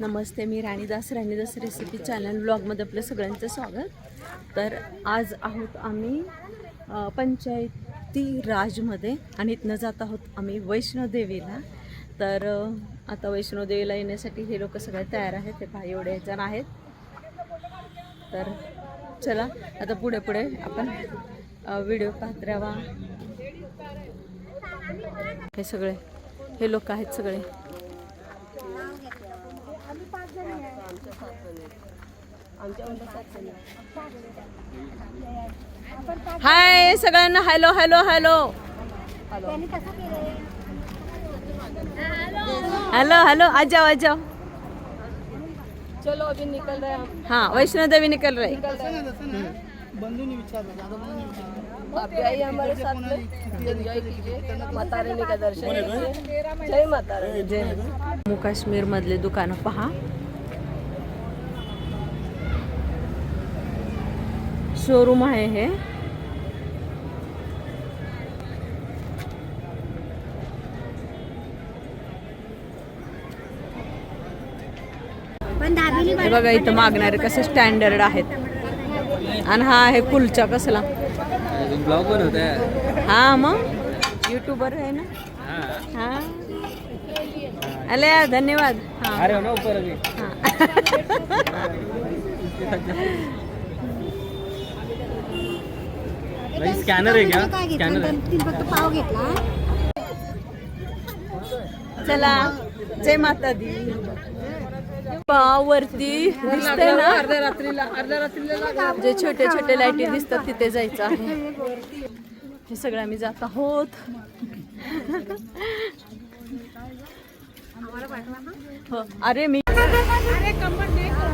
नमस्ते मी राणीदास राणीदास recipe channel ब्लॉगमध्ये आपलं सगळ्यांचं स्वागत. तर आज आहोत आम्ही पंचायती राजमध्ये आणि इथनं जात आहोत आम्ही वैष्णोदेवीला तर आता वैष्णोदेवीला येण्यासाठी हे लोक सगळे तयार आहेत ते भाई एवढे जण आहेत. तर चला आता पुढे पुढे आपण व्हिडिओ पाहत राहावा. हे सगळे हे लोक आहेत सगळे. हाय सगळ्यांना hello hello hello hello hello आ जाओ आ जाओ चलो अभी निकल रहे हैं हाँ वैष्णो देवी निकल रहे बंधू ने विचारलं आप भी आइए हमारे साथ में एंजॉय कीजिए माता रानी का दर्शन जय माता रानी जय जम्मू काश्मीर मधले दुकानं पहा शोरूम आहे हे. हे बघा इथं मागणारे कसे स्टँडर्ड आहेत. आणि हा आहे कुलचा कसला? ब्लॉग पण होत आहे हा मग? युट्यूबर आहे ना? हा. अले धन्यवाद. हा. अरे हो ना ऊपर अभी भाई स्कॅनर आहे. क्या स्कॅनर फक्त पाव घेतला चला जय माता दी. पावरती दिसते ना? अर्ध्या रात्रीला अर्ध्या रात्रीला जे छोटे छोटे लाईटी दिसतात तिथे जायचं आहे. हे सगळं आम्ही जात आहोत. हो, अरे मी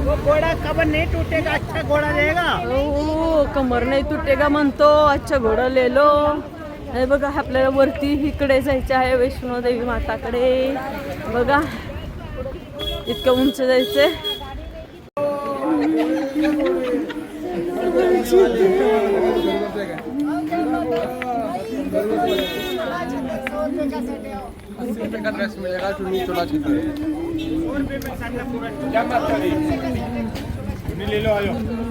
वो घोड़ा कबर नहीं टूटेगा अच्छा घोड़ा रहेगा। ओ कमर नाही तुटेगा म्हणतो अच्छा घोडा लेलो हे बघा आपल्याला वरती इकडे जायचं आहे वैष्णोदेवी माताकडे. बघा इतकं उंच जायचंय. ले आयो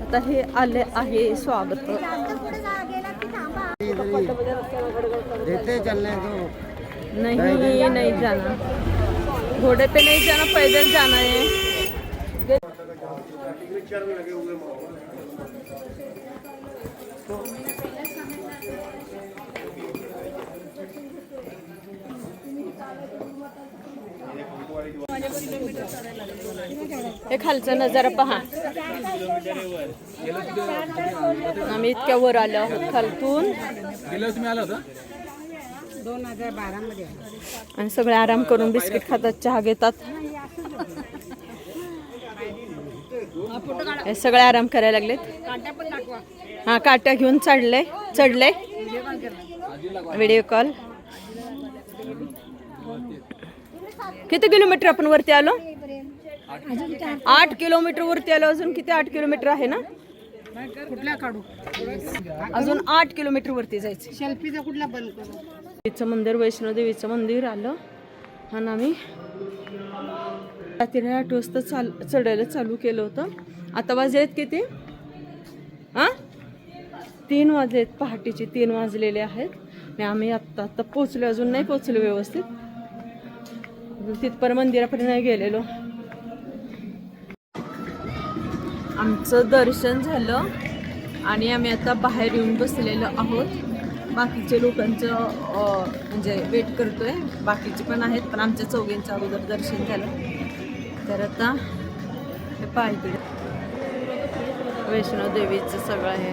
आता हे आले आहे स्वागत. देते चलने को नहीं नहीं जाना घोड़े पे नहीं जाना पैदल जाना है हे खालचा नजारा पहा. आम्ही इतक्या वर आलो आहोत खालतून. गेल्या तुम्ही आला होता? दोन हजार आणि सगळे आराम करून बिस्किट खातात चहा घेतात. हे सगळे आराम करायला लागलेत. हा काट्या घेऊन चढले चढले. Video call. किती किलोमीटर आपण वरती आलो? आठ किलोमीटर वरती आलो. अजून किती आठ किलोमीटर आहे ना? कुठला काढू? अजून आठ किलोमीटर वरती जायचं. सेल्फीचा कुठला बंद करू? देवीचं मंदिर वैष्णोदेवीचं मंदिर आलं. आणि आम्ही रात्री आठ वाजता चाल चढायला चालू केलं होतं. आता वाजलेत किती? हां तीन वाजलेत पहाटेचे तीन वाजलेले आहेत. आणि आम्ही आत्ता आत्ता पोचलो अजून नाही पोचलो व्यवस्थित. तिथपर तिथपर्यंत मंदिरापर्यंत नाही गेलेलो. आमचं दर्शन झालं. आणि आम्ही आता बाहेर येऊन बसलेलो आहोत. बाकीचे लोकांचं म्हणजे वेट करतो आहे बाकीचे पण आहेत पण आमच्या चौघींचं अगोदर दर्शन झालं. तर आता हे पाहिजे वैष्णोदेवीचं सगळं आहे.